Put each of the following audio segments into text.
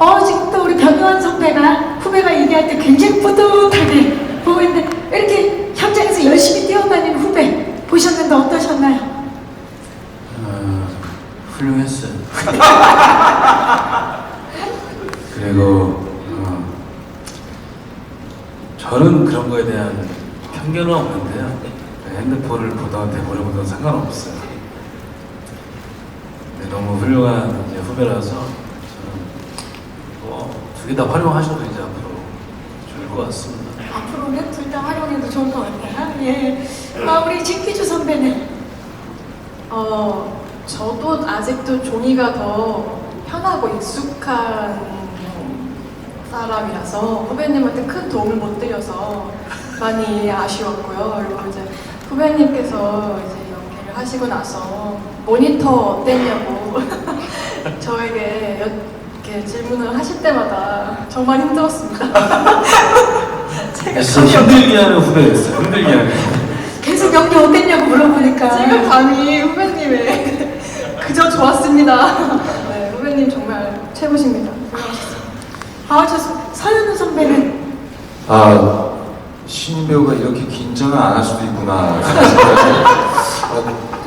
어, 지금 또 우리 변요한 선배가 후배가 얘기할 때 굉장히 뿌듯하게 보고 있는데 이렇게 현장에서 열심히 뛰어다니는 후배 보셨는데 어떠셨나요? 어, 훌륭했어요. 그리고 어, 저는 그런 거에 대한 편견은 없는데요. 핸드폰을 보던 대본을 보던 상관없어요. 근데 너무 훌륭한 후배라서 개다 활용하셔도 이제 앞으로 좋을 것 같습니다. 앞으로는 둘 다 활용해도 좋을 것 같아요. 예. 아, 우리 진기주 선배는 어, 저도 아직도 종이가 더 편하고 익숙한 사람이라서 후배님한테 큰 도움을 못 드려서 많이 아쉬웠고요. 그리고 이제 후배님께서 이제 연기를 하시고 나서 모니터 어땠냐고 저에게 여- 이렇게 질문을 하실 때마다 정말 힘들었습니다. 제가 진짜 힘들게 하는 후배였어요. 힘들게 하는. 계속 연기 어땠냐고 물어보니까 제가 감히 후배님의 그저 좋았습니다. 네, 후배님 정말 최고십니다. 아, 저 서- 서현우 선배는 아 신인 배우가 이렇게 긴장을 안 할 수도 있구나 아,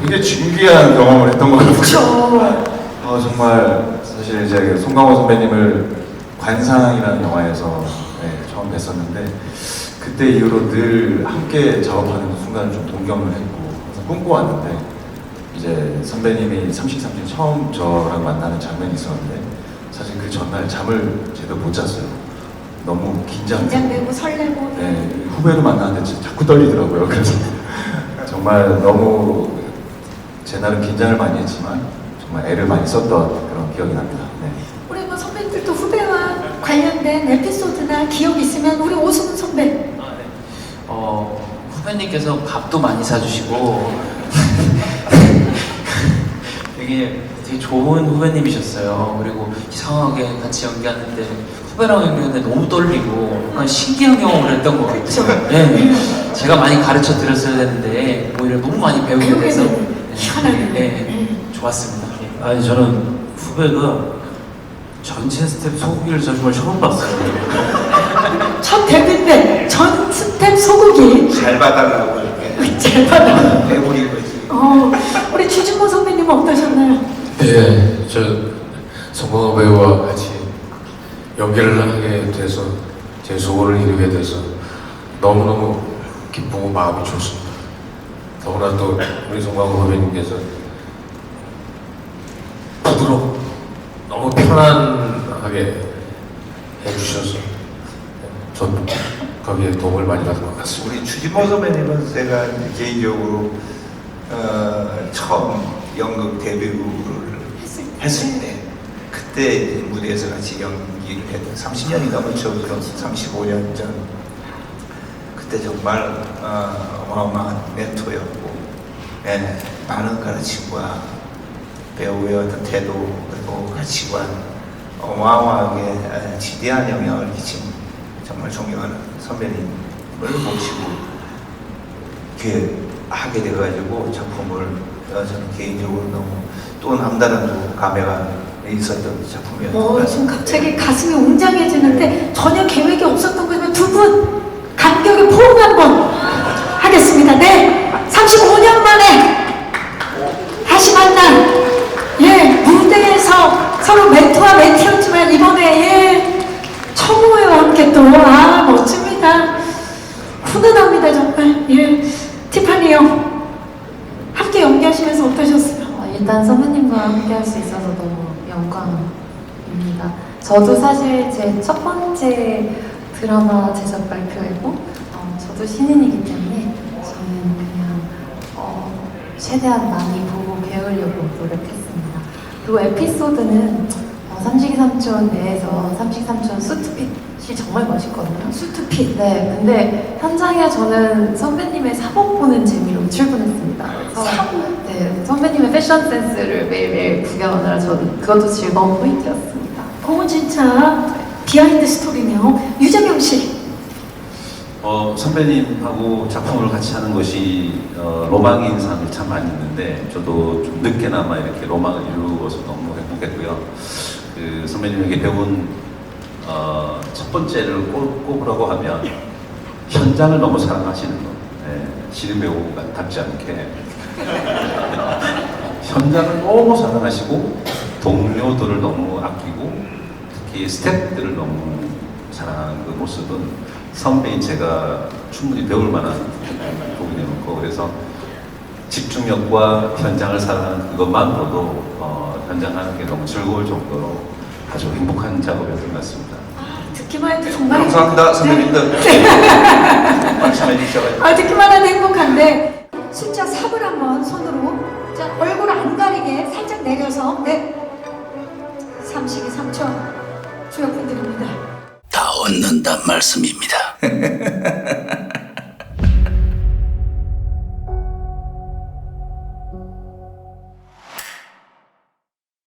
되게 진귀한 경험을 했던 것 같아요. 그렇죠. 어, 정말 사실 이제 송강호 선배님을 관상이라는 영화에서 네, 처음 뵀었는데 그때 이후로 늘 함께 작업하는 순간을 좀 동경을 했고 항상 꿈꿔왔는데 이제 선배님이 삼식삼진 처음 저랑 만나는 장면이 있었는데 사실 그 전날 잠을 제대로 못 잤어요. 너무 긴장되고 긴장되고 설레고 네, 후배를 만나는데 자꾸 떨리더라고요. 그래서 정말 너무 제 나름 긴장을 많이 했지만 정말 애를 많이 썼던 그런 기억이 납니다. 네. 우리 뭐 선배님들도 후배와 관련된 에피소드나 기억 있으면 우리 오승훈 선배 아, 네. 어, 후배님께서 밥도 많이 사주시고 되게 되게 좋은 후배님이셨어요. 그리고 이상하게 같이 연기하는데 후배랑 연기하는데 너무 떨리고 약간 신기한 경험을 했던 것 같아요. 네. 제가 많이 가르쳐 드렸어야 되는데 오히려 너무 많이 배우게 돼서. 네, 네, 좋았습니다. 아니 저는 후배가 전체 스텝 소고기를 저 정말 처음 봤어요. 첫 데뷔 때전 스텝 소고기 잘 봐달라고 이렇게 잘 받아. 배우린 거지. 어, 우리 주진모 선배님 어떠셨나요? 예, 저 성광호 배우와 같이 연기를 하게 돼서 제 소원을 이루게 돼서 너무너무 기쁘고 마음이 좋습니다. 더구나 또 우리 성광호 선배님께서 부드럽고 너무 편안하게 해주셔서 전 거기에 도움을 많이 받은 것 같습니다. 우리 추진모 선배님은 제가 개인적으로 어, 처음 연극 데뷔를 했을 때 그때 무대에서 같이 연기를 했던 30년이 넘었죠. 그럼 35년 전 그때 정말 어, 어마어마한 멘토였고 예, 많은 가르침과 배우의 어떤 태도 그리고 가치관 어마어마하게 에, 지대한 영향을 끼친 정말 존경하는 선배님을 모시고 이렇게 하게 돼가지고 작품을 어, 저는 개인적으로 너무 또 남다른 또 감회가 있었던 작품이었던 것 어, 지금. 갑자기 가슴이 웅장해지는데 전혀 계획이 없었던 거지만 두분 감격의 포옹 한번 하겠습니다. 네, 35 1분의 1 천모에 함께 또, 아, 멋집니다. 훈훈합니다, 정말. 예. 티파니 형, 함께 연기하시면서 어떠셨어요? 어, 일단 선배님과 함께 할 수 있어서 너무 영광입니다. 저도 사실 제 첫 번째 드라마 제작 발표이고, 어, 저도 신인이기 때문에 저는 그냥 어, 최대한 많이 보고 배우려고 노력했습니다. 그리고 에피소드는 삼식이 삼촌 내에서 삼식이 삼촌 수트핏이 정말 멋있거든요. 수트핏 네, 근데 현장에 저는 선배님의 사복 보는 재미로 출근했습니다. 그래서 네, 선배님의 패션 센스를 매일매일 구경하느라 저는 그것도 즐거운 포인트였습니다. 그건 진짜 비하인드 스토리네요. 유재명 씨. 어, 선배님하고 작품을 같이 하는 것이 어, 로망인 사람이 참 많이 있는데 저도 좀 늦게나마 이렇게 로망을 이루어서 너무 행복했고요. 그 선배님에게 배운 어, 첫 번째를 꼽, 꼽으라고 하면 현장을 너무 사랑하시는 것. 예, 시린 배우가 답지 않게 현장을 너무 사랑하시고 동료들을 너무 아끼고 특히 스태프들을 너무 사랑하는 그 모습은 선배인 제가 충분히 배울 만한 부분이었고 그래서 집중력과 현장을 사랑하는 그것만으로도 어, 현장하는 게 너무 즐거울 정도로 아주 행복한 작업이었던 것 같습니다. 듣기만 해도 정말 감사합니다 선배님들. 말씀해 주셔가지고. 아, 듣기만 해도 행복한데 숫자 3을 한번 손으로. 자 얼굴 안 가리게 살짝 내려서 네. 삼식이 3초 주역분들입니다. 다 얻는단 말씀입니다.